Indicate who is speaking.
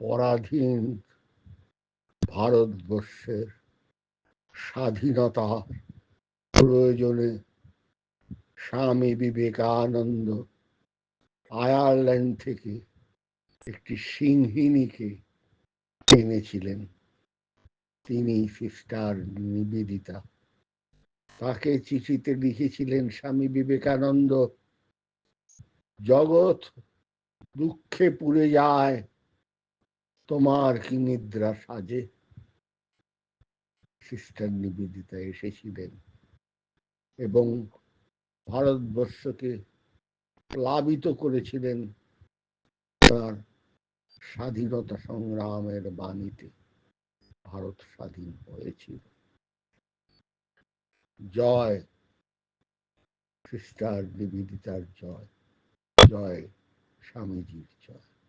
Speaker 1: পরাধীন ভারতবর্ষের স্বাধীনতা প্রয়োজনে স্বামী বিবেকানন্দ আয়ারল্যান্ড থেকে একটি সিংহিনীকে এনেছিলেন। তিনি সিস্টার নিবেদিতা। তাকে চিঠিতে লিখেছিলেন, স্বামী বিবেকানন্দ, জগৎ দুঃখে পুড়ে যায় তোমার কি নিদ্রা সাজে? সিস্টার নিবেদিতা এসেছিলেন এবং ভারতবর্ষকে প্লাবিত করেছিলেন তার স্বাধীনতা সংগ্রামের বাণীতে। ভারত স্বাধীন হয়েছিল। জয়, সিস্টার নিবেদিতার জয়। জয়, স্বামীজির জয়।